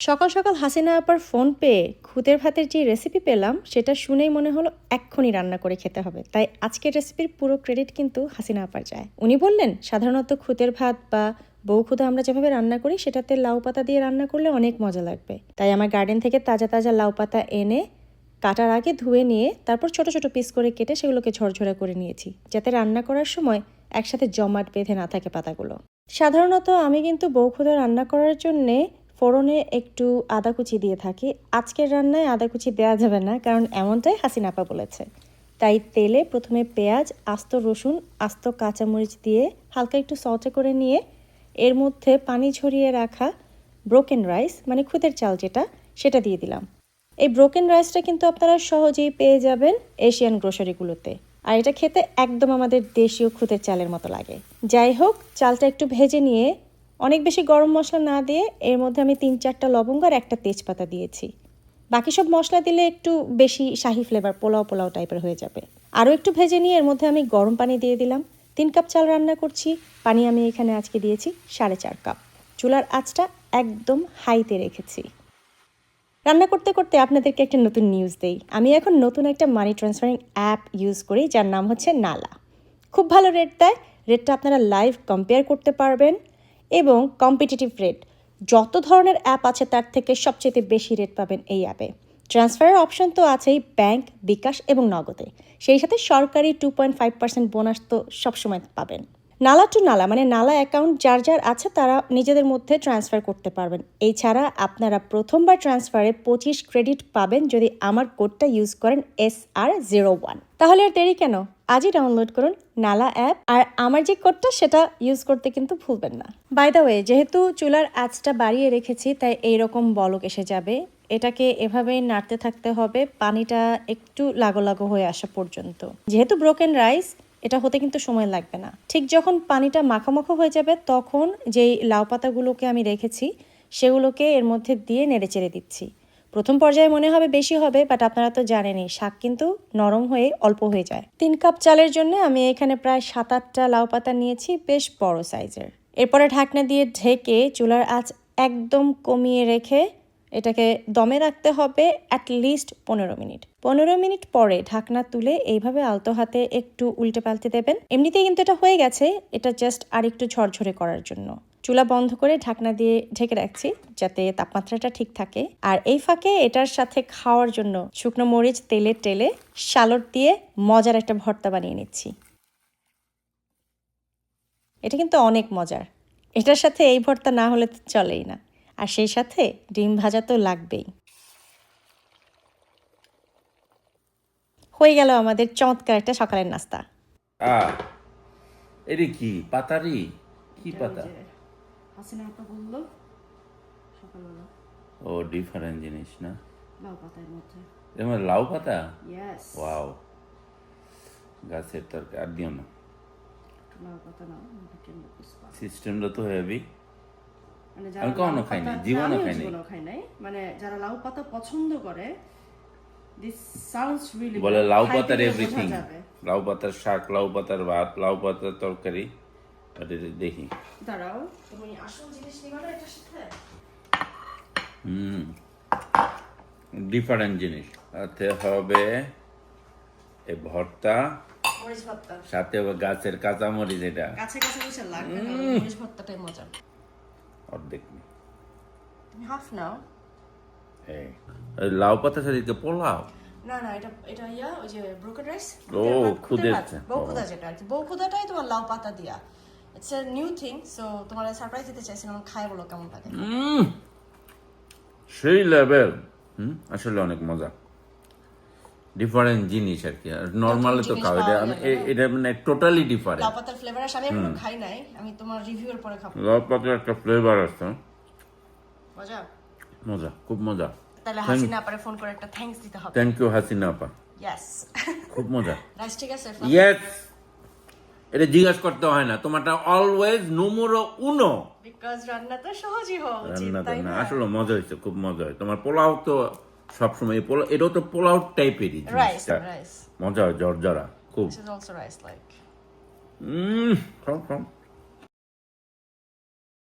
সকাল সকাল হাসিনা আপার ফোন পেয়ে খুদের ভাতের যে রেসিপি পেলাম, সেটা শুনেই মনে হলো এক্ষুনি রান্না করে খেতে হবে। তাই আজকের রেসিপির পুরো ক্রেডিট কিন্তু হাসিনা আপার যায়। উনি বললেন, সাধারণত খুদের ভাত বা বউ খুদা আমরা যেভাবে রান্না করি, সেটাতে লাউ পাতা দিয়ে রান্না করলে অনেক মজা লাগবে। তাই আমার গার্ডেন থেকে তাজা তাজা লাউ পাতা এনে কাটার আগে ধুয়ে নিয়ে, তারপর ছোট ছোট পিস করে কেটে সেগুলোকে ঝরঝরা করে নিয়েছি, যাতে রান্না করার সময় একসাথে জমাট বেঁধে না থাকে পাতাগুলো। সাধারণত আমি কিন্তু বউখুদা রান্না করার জন্যে ফোড়নে একটু আদা কুচি দিয়ে থাকি। আজকের রান্নায় আদা কুচি দেওয়া যাবে না, কারণ এমনটাই হাসিনাপা বলেছে। তাই তেলে প্রথমে পেঁয়াজ, আস্ত রসুন, আস্ত কাঁচামরিচ দিয়ে হালকা একটু সটে করে নিয়ে, এর মধ্যে পানি ঝরিয়ে রাখা ব্রোকেন রাইস মানে খুদের চাল যেটা, সেটা দিয়ে দিলাম। এই ব্রোকেন রাইসটা কিন্তু আপনারা সহজেই পেয়ে যাবেন এশিয়ান গ্রোসারিগুলোতে। আর এটা খেতে একদম আমাদের দেশীয় খুদের চালের মতো লাগে। যাই হোক, চালটা একটু ভেজে নিয়ে অনেক বেশি গরম মশলা না দিয়ে এর মধ্যে আমি তিন চারটা লবঙ্গ আর একটা তেজপাতা দিয়েছি। বাকি সব মশলা দিলে একটু বেশি শাহি ফ্লেভার পোলাও পোলাও টাইপের হয়ে যাবে। আরও একটু ভেজে নিয়ে এর মধ্যে আমি গরম পানি দিয়ে দিলাম। তিন কাপ চাল রান্না করছি। পানি আমি এখানে আজকে দিয়েছি সাড়ে চার কাপ। চুলার আঁচটা একদম হাইতে রেখেছি। রান্না করতে করতে আপনাদেরকে একটা নতুন নিউজ দেই। আমি এখন নতুন একটা মানি ট্রান্সফারিং অ্যাপ ইউজ করি, যার নাম হচ্ছে নালা খুব ভালো রেট দেয়। রেটটা আপনারা লাইভ কম্পেয়ার করতে পারবেন। এবং কম্পিটিটিভ রেট যত ধরনের অ্যাপ আছে তার থেকে সবচেয়ে বেশি রেট পাবেন এই অ্যাপে ট্রান্সফারের অপশন তো আছেই ব্যাংক বিকাশ এবং নগদে। সেই সাথে সরকারি two point five percent bonus তো সবসময় পাবেন। নালা টু নালা মানে নালা অ্যাকাউন্ট যার যার আছে তারা নিজেদের মধ্যে ট্রান্সফার করতে পারবেন। এছাড়া আপনারা প্রথমবার ট্রান্সফারে পঁচিশ ক্রেডিট পাবেন যদি আমার কোডটা ইউজ করেন এস আর জিরো ওয়ান তাহলে আর দেরি কেন? আজই ডাউনলোড করুন নালা অ্যাপ আর আমার যে কোডটা সেটা ইউজ করতে কিন্তু ভুলবেন না। বাই দ্য ওয়ে যেহেতু চুলার আঁচটা বাড়িয়ে রেখেছি, তাই এইরকম বলক এসে যাবে। এটাকে এভাবেই নাড়তে থাকতে হবে, পানিটা একটু লাগো লাগো হয়ে আসা পর্যন্ত। যেহেতু ব্রোকেন রাইস এটা হতে কিন্তু সময় লাগবে না। ঠিক যখন পানিটা মাখামাখো হয়ে যাবে, তখন যেই লাউ পাতাগুলোকে আমি রেখেছি, সেগুলোকে এর মধ্যে দিয়ে নেড়ে চেড়ে দিচ্ছি। প্রথম পর্যায়ে মনে হবে বেশি হবে বাট আপনারা তো জানেনই, শাক কিন্তু নরম হয়ে অল্প হয়ে যায়। তিন কাপ চালের জন্য আমি এখানে প্রায় সাত আটটা লাউ পাতা নিয়েছি, বেশ বড় সাইজের এরপরে ঢাকনা দিয়ে ঢেকে চুলার আঁচ একদম কমিয়ে রেখে এটাকে দমে রাখতে হবে অ্যাট লিস্ট পনেরো মিনিট। পনেরো মিনিট পরে ঢাকনা তুলে এইভাবে আলতো হাতে একটু উল্টে পাল্টে দেবেন। এমনিতেই কিন্তু এটা হয়ে গেছে, এটা জাস্ট আর একটু ঝরঝরে করার জন্য। চুলা বন্ধ করে ঢাকনা দিয়ে ঢেকে রাখছি যাতে তাপমাত্রাটা ঠিক থাকে। আর এই ফাঁকে এটার সাথে খাওয়ার জন্য শুকনো মরিচ, তেলে টেলে শালট দিয়ে মজার একটা ভর্তা বানিয়ে নিচ্ছি। এটা কিন্তু অনেক মজার। এটার সাথে এই ভর্তা না হলে তো চলেই না। আর সেই সাথে ডিম ভাজা তো লাগবেই। হয়ে গেল আমাদের চমৎকার একটা সকালের নাস্তা। এটা কি? পাতারি? কি পাতা? হাসিনা আপা বলল সকালবেলা। ও ডিফারেন্ট জিনিস না? লাউ পাতার মধ্যে। যেমন লাউ পাতা? ইয়েস ওয়াও গাছের তরকারি আর দিও না। লাউ পাতা না সিস্টেমটা তো হেভি। মানে কখনো খাইনি, খাইনি। জীবনেও খাই নাই। মানে যারা লাউ পাতা পছন্দ করে দিস সাউন্ডস রিয়েলি বলে লাউ পাতার এভরিথিং লাউ পাতার শাক লাউ পাতার ভাত লাউ পাতার তরকারি দেখি। দাঁড়াও তুমি আসল জিনিস নিবা না এটার সাথে? হুম। ডিফারেন্ট জিনিস। হবে এ ভর্তা সাথে হবে গাছের কাঁচামরিচ এটা। বসে লাগবে মরিচ ভর্তাটাই মজা। অর্ধেক হাফ নাও। লাউ পাতার সাথে পোলাও? না না এটা এটা ইয়া ওই যে ব্রোকেন রাইস ও, খুদের বউখুদা যেটা আর কি। বউখুদাটাই তোমার লাউ পাতা দিয়া। It's a new thing so তোমার সারপ্রাইজ দিতে চাইছিলাম খাই বলো কেমন লাগে। সেই লেভেল হুম আসলে অনেক মজা। ডিফারেন্ট জিনিস আর কি। নর্মালি তো খাও এটা আমি- এটা মানে টোটালি ডিফারেন্ট লাউ পাতার ফ্লেভার আসে আমি এখনও খাই নাই আমি তোমার রিভিউর পরে খাব। লাউ পাতার একটা ফ্লেভার আছে। মজা? মজা খুব মজা। তাহলে হাসিনা আপারে ফোন করে একটা থ্যাঙ্কস দিতে হবে। থ্যাংক ইউ হাসিনা আপা। ইয়েস খুব মজা। রাইস ঠিক আছে ইয়েস এটা জিজ্ঞাসা করতে হয় না তোমারটা অলওয়েজ নোমরো উনো বিকজ রান্না তো সহজই হওয়া উচিত তাই না? আসলে মজা হয়েছে খুব মজা হয়। তোমার পোলাও তো সবসময় পোলাও এটাও তো পোলাও টাইপেরই জিনিসটা মজা জর্জরা খুব।